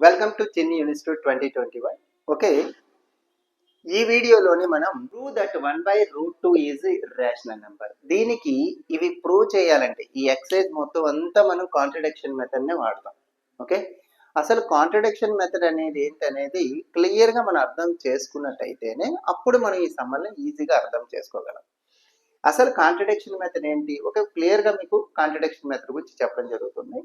Welcome to Chinni institute twenty twenty one okay ఈ వీడియోలోని మనం prove that one by root two is rational number దీనికి ఇవి prove చేయాలంటే ఈ ఎక్సైజ్ మొత్తం అంతా మనం కాంట్రడిక్షన్ మెథడ్నే వాడతాం. ఓకే అసలు కాంట్రడిక్షన్ మెథడ్ అనేది ఏంటనేది క్లియర్గా మనం అర్థం చేసుకున్నట్టయితేనే అప్పుడు మనం ఈ సమ్మల్ని ఈజీగా అర్థం చేసుకోగలం. అసలు కాంట్రడిక్షన్ మెథడ్ ఏంటి? ఒక క్లియర్గా మీకు కాంట్రడిక్షన్ మెథడ్ గురించి చెప్పడం జరుగుతుంది.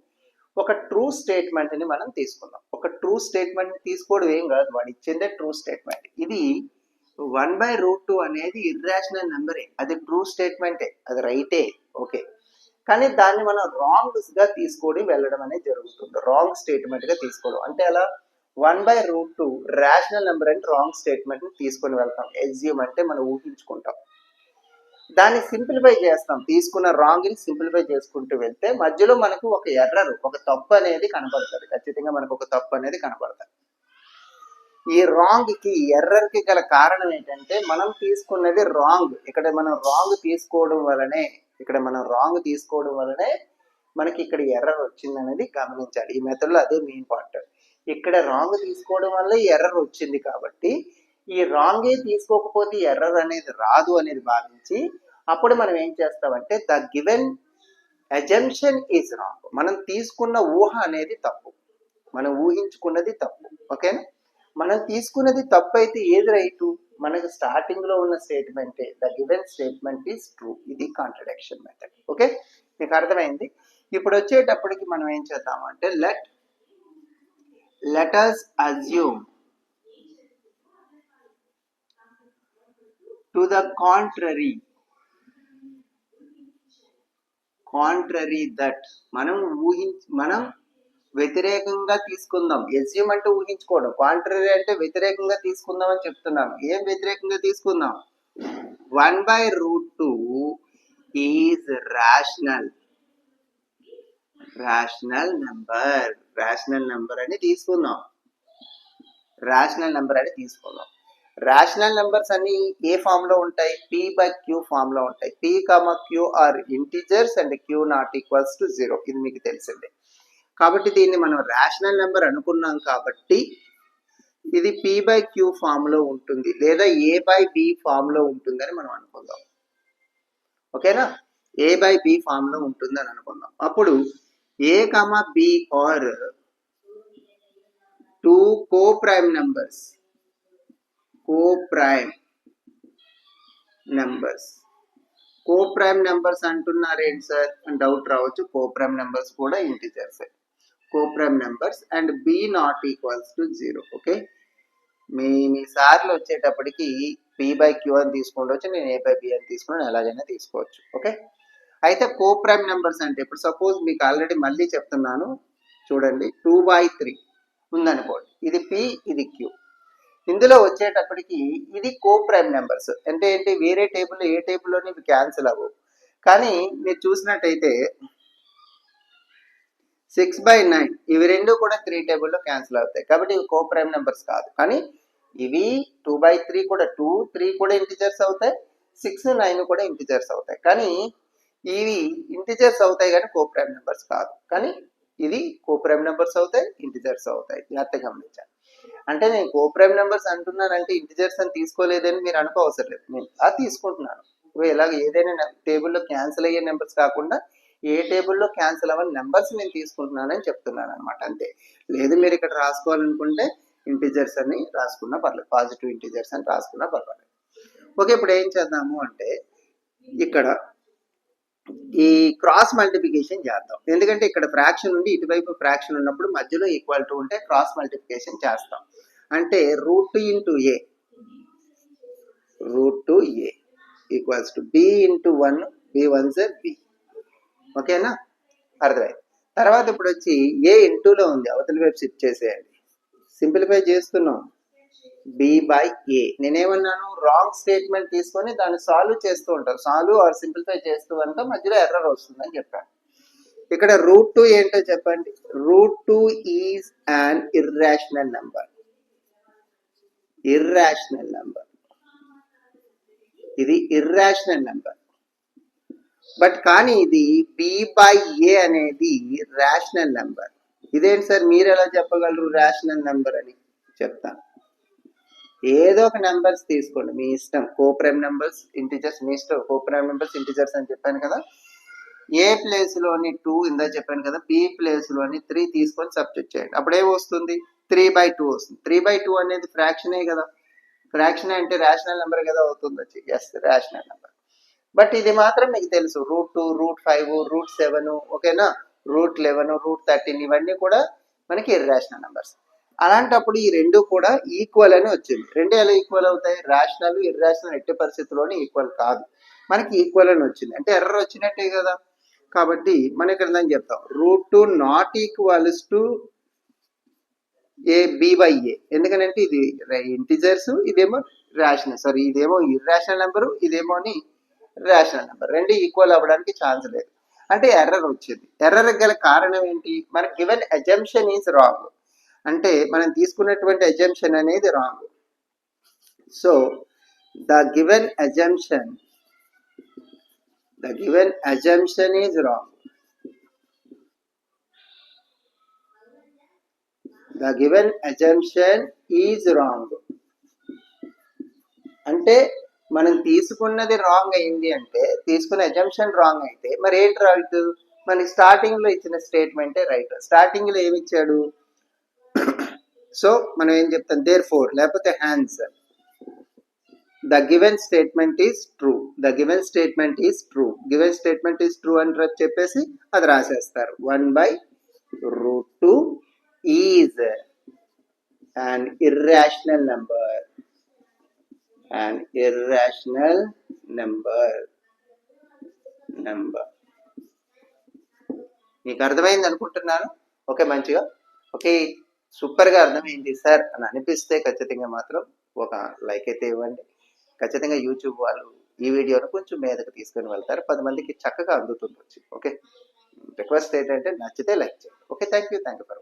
ఒక ట్రూ స్టేట్మెంట్ని మనం తీసుకుందాం. ఒక ట్రూ స్టేట్మెంట్ తీసుకోవడం ఏం కాదు. వాడు ఇచ్చిందే ట్రూ స్టేట్మెంట్ ఇది వన్ బై రూట్ టూ అనేది ఇర్రాషనల్ నెంబరే అది ట్రూ స్టేట్మెంటే అది రైటే ఓకే కానీ దాన్ని మనం రాంగ్స్గా తీసుకొని వెళ్ళడం అనేది జరుగుతుంది. రాంగ్ స్టేట్మెంట్గా తీసుకోవడం. అంటే అలా one by root two rational number అంటే రాంగ్ స్టేట్మెంట్ని తీసుకొని వెళ్తాం. ఎగ్జ్యూమ్ అంటే మనం ఊహించుకుంటాం. దాన్ని సింప్లిఫై చేస్తాం. తీసుకున్న రాంగ్ని సింప్లిఫై చేసుకుంటూ వెళ్తే మధ్యలో మనకు ఒక ఎర్రర్ ఒక తప్పు అనేది కనబడుతుంది. ఖచ్చితంగా మనకు ఒక తప్పు అనేది కనబడుతుంది ఈ రాంగ్కి గల కారణం ఏంటంటే మనం తీసుకున్నది రాంగ్ ఇక్కడ మనం రాంగ్ తీసుకోవడం వలనే ఇక్కడ మనం రాంగ్ తీసుకోవడం వలనే మనకి ఇక్కడ ఎర్రర్ వచ్చింది అనేది గమనించాలి. ఈ మెథడ్లో అదే మెయిన్ పార్ట్ ఇక్కడ రాంగ్ తీసుకోవడం వల్ల ఎర్రర్ వచ్చింది కాబట్టి ఈ రాంగే తీసుకోకపోతే ఎర్రర్ అనేది రాదు అనేది భావించి అప్పుడు మనం ఏం చేస్తామంటే the given assumption is wrong మనం తీసుకున్న ఊహ అనేది తప్పు. మనం ఊహించుకున్నది తప్పు. ఓకేనా మనం తీసుకున్నది తప్పు అయితే ఏది రైటు మనకు స్టార్టింగ్లో ఉన్న స్టేట్మెంటే the given statement is true ఇది కాంట్రడిక్షన్ మెథడ్ ఓకే మీకు అర్థమైంది? ఇప్పుడు వచ్చేటప్పటికి మనం ఏం చేద్దామంటే let letters assume to the contrary contrary that మనం ఊహించ మనం వ్యతిరేకంగా తీసుకుందాం. ఎస్యూమ్ అంటే ఊహించుకోవడం. కాంట్రరీ అంటే వ్యతిరేకంగా తీసుకుందాం అని చెప్తున్నాం ఏం వ్యతిరేకంగా తీసుకుందాం? One by root two is rational rational number rational number అని తీసుకుందాం. రాషనల్ నెంబర్ అని తీసుకుందాం. రాషనల్ నెంబర్స్ అన్ని ఏ ఫామ్లో ఉంటాయి? పి బై క్యూ ఫామ్లో ఉంటాయి. P comma Q are integers and Q not equals to zero ఇది మీకు తెలిసిందే. కాబట్టి దీన్ని మనం రేషనల్ నెంబర్ అనుకున్నాం కాబట్టి ఇది పి బై క్యూ ఫామ్లో ఉంటుంది. లేదా ఏ బై బి ఫామ్లో ఉంటుందని మనం అనుకుందాం. ఓకేనా? ఏ బై బి ఫామ్లో ఉంటుందని అనుకుందాం. అప్పుడు A comma B are two coprime numbers coprime numbers coprime numbers అంటున్నారు ఏంటి సార్ డౌట్ రావచ్చు. కోప్రైమ్ నెంబర్స్ కూడా integers coprime numbers and B not equals to zero okay మీ మీ సార్లు వచ్చేటప్పటికి పి బై క్యూ అని తీసుకుండవచ్చు నేను ఏ బై బి అని తీసుకుని ఎలాగైనా తీసుకోవచ్చు. ఓకే అయితే కోప్రైమ్ నెంబర్స్ అంటే ఇప్పుడు సపోజ్ మీకు ఆల్రెడీ మళ్ళీ చెప్తున్నాను. చూడండి టూ బై త్రీ ఉందనుకోండి. ఇది పి ఇది క్యూ ఇందులో వచ్చేటప్పటికి ఇది కో ప్రైమ్ నెంబర్స్ అంటే ఏంటి? వేరే టేబుల్ ఏ టేబుల్లోని ఇవి క్యాన్సిల్ అవ్వవు. కానీ మీరు చూసినట్టయితే సిక్స్ బై నైన్ ఇవి రెండు కూడా త్రీ టేబుల్లో క్యాన్సిల్ అవుతాయి. కాబట్టి ఇవి కో ప్రైమ్ నెంబర్స్ కాదు. కానీ ఇవి టూ బై త్రీ కూడా టూ త్రీ కూడా ఇంటిజర్స్ అవుతాయి. సిక్స్ నైన్ కూడా ఇంటిజర్స్ అవుతాయి. కానీ ఇవి ఇంటిజర్స్ అవుతాయి కానీ కో ప్రైమ్ నెంబర్స్ కాదు. కానీ ఇది కో ప్రైమ్ నెంబర్స్ అవుతాయి ఇంటిజర్స్ అవుతాయి. జాగ్రత్తగా గమనించాలి. అంటే నేను కోప్రైమ్ నెంబర్స్ అంటున్నానంటే ఇంటిజర్స్ అని తీసుకోలేదని మీరు అనుకోవసరం లేదు. నేను అది తీసుకుంటున్నాను. ఇవి ఇలాగ ఏదైనా టేబుల్లో క్యాన్సిల్ అయ్యే నెంబర్స్ కాకుండా ఏ టేబుల్లో క్యాన్సిల్ అవ్వని నెంబర్స్ నేను తీసుకుంటున్నానని చెప్తున్నాను అనమాట అంతే. లేదు మీరు ఇక్కడ రాసుకోవాలనుకుంటే ఇంటిజర్స్ అని రాసుకున్నా పర్లేదు పాజిటివ్ ఇంటిజర్స్ అని రాసుకున్నా పర్వాలేదు. ఓకే ఇప్పుడు ఏం చేద్దాము అంటే ఇక్కడ ఈ క్రాస్ మల్టిప్లికేషన్ చేద్దాం. ఎందుకంటే ఇక్కడ ఫ్రాక్షన్ ఉండి ఇటువైపు ఫ్రాక్షన్ ఉన్నప్పుడు మధ్యలో ఈక్వల్ టు ఉంటే క్రాస్ మల్టిప్లికేషన్ చేస్తాం. అంటే root two into A root two A equals to B into one B one జర్ B ఓకేనా అర్థమైంది. తర్వాత ఇప్పుడు వచ్చి ఏ ఇంటూలో ఉంది. అవతల వైపు షిఫ్ట్ చేసేయండి. సింప్లిఫై చేస్తున్నాం. బి బై ఏ నేనేమన్నాను? రాంగ్ స్టేట్మెంట్ తీసుకొని దాన్ని సాల్వ్ చేస్తూ ఉంటారు. సాల్వ్ ఆర్ సింప్లిఫై చేస్తూ అంటే మధ్యలో ఎర్రర్ వస్తుందని చెప్పాను. ఇక్కడ రూట్ టూ ఏంటో చెప్పండి. Root two is an irrational number irrational number ఇది ఇర్రాషనల్ నంబర్ బట్ కానీ ఇది బి బై ఏ అనేది రేషనల్ నెంబర్ ఇదేంటి సార్? మీరు ఎలా చెప్పగలరు రేషనల్ నెంబర్ అని? చెప్తాను. ఏదో ఒక నెంబర్స్ తీసుకోండి. మీ ఇష్టం. కోప్రైమ్ నెంబర్స్ ఇంటిజర్స్ మీ ఇష్టం. కోప్రైమ్ నెంబర్స్ ఇంటిజర్స్ అని చెప్పాను కదా. ఏ ప్లేస్లోని టూ ఇందా చెప్పాను కదా. బి ప్లేస్లోని త్రీ తీసుకొని సబ్జెక్ట్ చేయండి. అప్పుడు ఏం వస్తుంది. త్రీ బై టూ వస్తుంది. త్రీ బై టూ అనేది ఫ్రాక్షనే కదా. ఫ్రాక్షన్ అంటే రేషనల్ నెంబర్ కదా అవుతుంది వచ్చి. ఎస్ రేషనల్ నెంబర్ బట్ ఇది మాత్రం మీకు తెలుసు. Root two root five root seven ఓకేనా? రూట్ లెవెన్ రూట్ థర్టీన్ ఇవన్నీ కూడా మనకి ఇర్రేషనల్ నెంబర్స్ అలాంటప్పుడు ఈ రెండు కూడా ఈక్వల్ అని వచ్చింది. రెండు ఎలా ఈక్వల్ అవుతాయి? రేషనల్ ఇర్రేషనల్ ఎట్టి పరిస్థితుల్లోనే ఈక్వల్ కాదు. మనకి ఈక్వల్ అని వచ్చింది. అంటే ఎర్రర్ వచ్చినట్టే కదా. కాబట్టి మనం ఇక్కడ దాన్ని చెప్తాం. Root two not equals to A B by A ఎందుకంటే ఇది ఇంటిజర్స్ ఇదేమో రేషనల్ సారీ ఇదేమో ఇర్రాషనల్ నెంబరు ఇదేమోని రేషనల్ నెంబర్ రెండు ఈక్వల్ అవ్వడానికి ఛాన్స్ లేదు. అంటే ఎర్రర్ వచ్చింది. ఎర్రర్ గల కారణం ఏంటి? మన గివెన్ అజంప్షన్ ఈజ్ రాంగ్ అంటే మనం తీసుకున్నటువంటి అజంప్షన్ అనేది wrong so the given assumption the given assumption is wrong the given assumption is wrong అంటే మనం తీసుకున్నది రాంగ్ అయింది అంటే తీసుకున్న అజంప్షన్ రాంగ్ అయితే మరి ఏంటి రైట్ మనకి స్టార్టింగ్లో ఇచ్చిన స్టేట్మెంటే రైట్ స్టార్టింగ్లో ఏమి ఇచ్చాడు? సో మనం ఏం చెప్తాం? దేర్ ఫోర్ లేకపోతే hence the given statement is true the given statement is true given statement is true అని చెప్పేసి అది రాసేస్తారు. One by root two is and irrational number and irrational number number మీకు అర్థమైంది అనుకుంటున్నాను? ఓకే మంచిగా. ఓకే సూపర్గా అర్థమైంది సార్ అని అనిపిస్తే ఖచ్చితంగా మాత్రం ఒక లైక్ అయితే ఇవ్వండి. ఖచ్చితంగా యూట్యూబ్ వాళ్ళు ఈ వీడియోను కొంచెం మీదకి తీసుకొని వెళ్తారు. పది మందికి చక్కగా అందుతుంది వచ్చి ఓకే? రిక్వెస్ట్ ఏంటంటే నచ్చితే లైక్ చేయండి. Okay? Thank you thank you for